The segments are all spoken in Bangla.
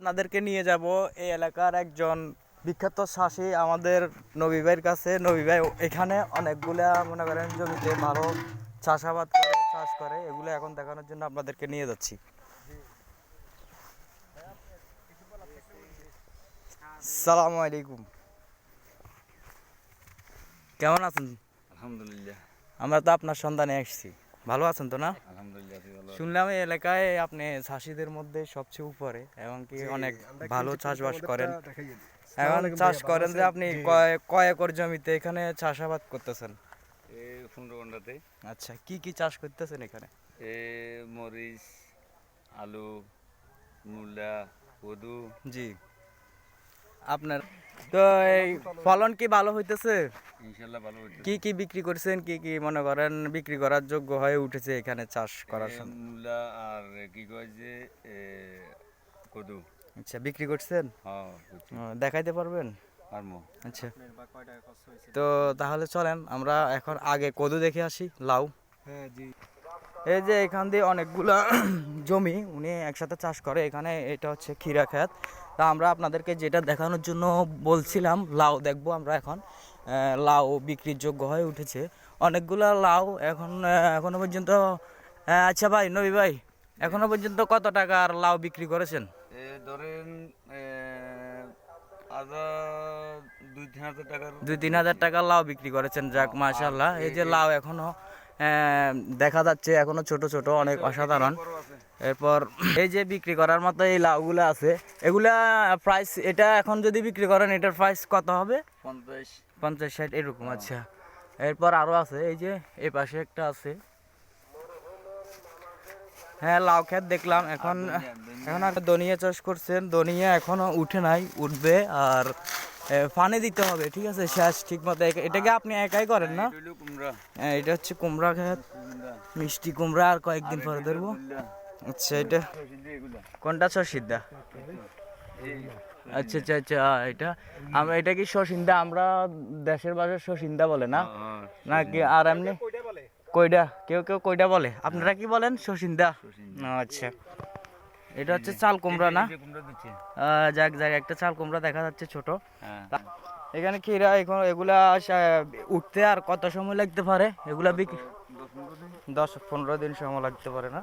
আপনাদেরকে নিয়ে যাব এই এলাকার একজন বিখ্যাত চাষি আমাদের নবী ভাইয়ের কাছে। নবী ভাই এখানে অনেকগুলা মনে করেন জমিতে ভালো চাষাবাদ করে চাষ করে এগুলো এখন দেখানোর জন্য আপনাদেরকে নিয়ে যাচ্ছি। সালামু আলাইকুম। কেমন আছেন? আলহামদুলিল্লাহ। আমরা তো আপনার সন্ধানে এসেছি ভালো আছেন তো না? আলহামদুলিল্লাহ শুনলাম এই এলাকায় আপনি চাষিদের মধ্যে সবচেয়ে উপরে এবং কি অনেক ভালো চাষবাস করেন। এখন চাষ করেন যে আপনি কয় একর জমিতে এখানে চাষাবাদ করতেছেন? ঘন্টাতে আচ্ছা কি কি চাষ করতেছেন এখানে? এ মরিচ আলু মূলা কদু জি। আপনার তো এই ফলন কি ভালো হইতেছে? কি কি বিক্রি করছেন? কি কি মনে করেন বিক্রি করার যোগ্য হয়ে উঠেছে এখানে চাষ করার সময় মূলা আর কি কয় যে কদু। আচ্ছা বিক্রি করছেন? হ্যাঁ দেখাইতে পারবেন? আচ্ছা। তো তাহলে চলেন আমরা এখন আগে কদু দেখে আসি লাউ। হ্যাঁ জি। এই যে এখান দিয়ে অনেকগুলা জমি উনি একসাথে চাষ করে এখানে এটা হচ্ছে ক্ষীরা ক্ষেত। তা আমরা আপনাদেরকে যেটা দেখানোর জন্য বলছিলাম লাউ দেখব আমরা এখন। লাউ বিক্রির যোগ্য হয়ে উঠেছে। অনেকগুলা লাউ এখন আহ, এখনও পর্যন্ত আচ্ছা ভাই নবী ভাই এখনও পর্যন্ত কত টাকার লাউ বিক্রি করেছেন? ধরেন দুই তিন হাজার টাকার লাউ বিক্রি করেছেন যাক মাশাল্লাহ এই যে লাউ এখনও আহ, দেখা যাচ্ছে এখনও ছোট ছোট অনেক অসাধারণ। এরপর এই যে বিক্রি করার মতো এই লাউগুলো আছে এগুলা প্রাইস এটা এখন যদি বিক্রি করেন এটার প্রাইস কত হবে? পঞ্চাশ। পঞ্চাশ ষাট এরকম আচ্ছা। এরপর আরও আছে এই যে এই পাশে একটা আছে। হ্যাঁ লাউ ক্ষেত দেখলাম এখন এখন একটা দনিয়া চাষ করছেন দনিয়া এখনও উঠে নাই উঠবে আর পানি দিতে হবে ঠিক আছে? শেষ ঠিক মতো। এটাকে আপনি একাই করেন না? এটা হ্যাঁ, এটা হচ্ছে কুমড়া ক্ষেত কুমড়া। মিষ্টি কুমড়া আর কয়েকদিন পরে ধরবো। আচ্ছা এটা কোনটা? সরষিদ্ধা আচ্ছা আচ্ছা আচ্ছা এটা আমরা এটা কি সসিন্দা আমরা দেশের ভাষায় সসিন্দা বলে না? হ্যাঁ নাকি আর এমনি কইডা কেউ কেউ কইডা বলে? আপনারা কি বলেন? সসিন্দা আচ্ছা। এটা হচ্ছে চাল কুমড়া না? যাক যাক একটা চাল কুমড়া দেখা যাচ্ছে ছোট। হ্যাঁ। এখানে কিরা এখন এগুলা উঠতে আর কত সময় লাগতে পারে? এগুলা বিক্রি দশ পনেরো দিন। সময় লাগতে পারে না?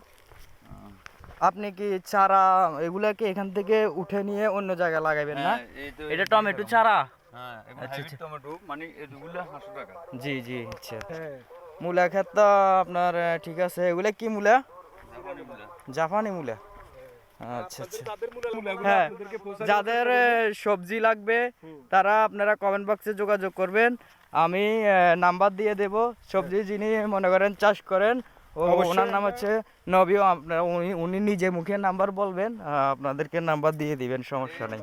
আপনি কি চারা এগুলা কি এখান থেকে উঠে নিয়ে অন্য জায়গায় লাগাবেন না? হ্যাঁ, এটা টমেটো চারা? হ্যাঁ আচ্ছা, হাইব্রিড টমেটো মানে এগুলো পাঁচশো টাকা। জি জি আচ্ছা। হ্যাঁ। মূলা ক্ষেত আপনার ঠিক আছে। এগুলা কি মূলা। জাপানি মূলা। আচ্ছা আচ্ছা। হ্যাঁ যাদের সবজি লাগবে তারা আপনারা কমেন্ট বক্সে যোগাযোগ করবেন। আমি নাম্বার দিয়ে দেব। সবজি যিনি মনে করেন চাষ করেন ওনার নাম হচ্ছে নবীও। আপনার উনি উনি নিজে মুখে নাম্বার বলবেন আপনাদেরকে নাম্বার দিয়ে দিবেন সমস্যা নেই।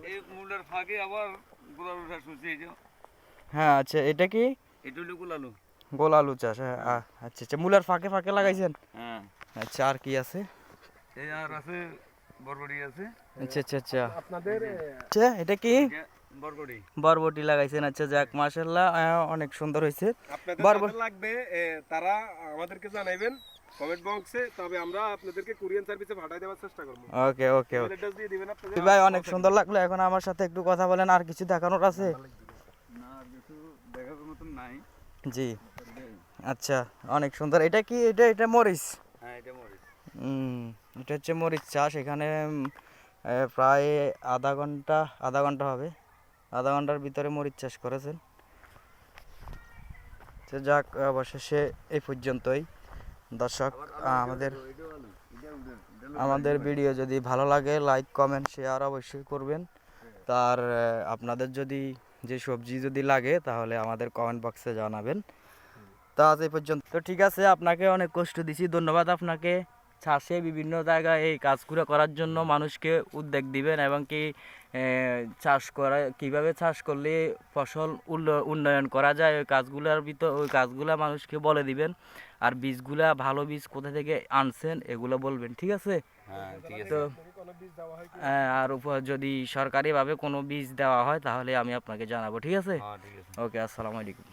হ্যাঁ আচ্ছা এটা কি? এটা হলো গোলালু গোল আলু চাষ হ্যাঁ আচ্ছা আচ্ছা মূলার ফাঁকে ফাঁকে লাগাইছেন? হ্যাঁ। আচ্ছা আর কি আছে? এই আর আছে বরবটি আছে। আচ্ছা আচ্ছা আচ্ছা। আপনাদের আচ্ছা এটা কি? বরবটি। বরবটি লাগাইছেন আচ্ছা যাক মাশাল্লাহ আহ, অনেক সুন্দর হয়েছে। যাদের লাগবে তারা আমাদেরকে জানাইবেন কমেন্ট বক্সে তবে আমরা আপনাদেরকে কুরিয়ান সার্ভিসে পাঠিয়ে দেওয়ার চেষ্টা করব। ওকে ওকে ওকে। অ্যাড্রেস দিয়ে দিবেন আপনাদের ভাই অনেক সুন্দর লাগল এখন আমার সাথে একটু কথা বলেন আর কিছু দেখানোর আছে? না কিছু দেখার মতন নাই। জি। আচ্ছা অনেক সুন্দর। এটা কি? এটা এটা মরিচ? হ্যাঁ এটা মরিচ। হুম এটা হচ্ছে মরিচ চাষ এখানে প্রায় আধা ঘণ্টা আধা ঘণ্টা হবে। আধা ঘণ্টার ভিতরে মরিচ চাষ করেছেন। তো যাক অবশেষে এই পর্যন্তই। দর্শক আমাদের আমাদের ভিডিও যদি ভালো লাগে লাইক কমেন্ট শেয়ার অবশ্যই করবেন। তার আপনাদের যদি যে সবজি যদি লাগে তাহলে আমাদের কমেন্ট বক্সে জানাবেন। তো আজ এই পর্যন্ত। তো ঠিক আছে আপনাকে অনেক কষ্ট দিছি। ধন্যবাদ আপনাকে। চাষে বিভিন্ন জায়গায় এই কাজগুলো করার জন্য মানুষকে উদ্যোগ দিবেন এবং কি চাষ করা কীভাবে চাষ করলে ফসল উন্নয়ন করা যায় ওই কাজগুলোর ভিতর ওই কাজগুলা মানুষকে বলে দিবেন। আর বীজগুলা ভালো বীজ কোথা থেকে আনছেন এগুলো বলবেন ঠিক আছে? হ্যাঁ ঠিক আছে। তো হয় আর উপর যদি সরকারিভাবে কোনো বীজ দেওয়া হয় তাহলে আমি আপনাকে জানাব ঠিক আছে? হ্যাঁ ঠিক আছে। ওকে আসসালামু আলাইকুম।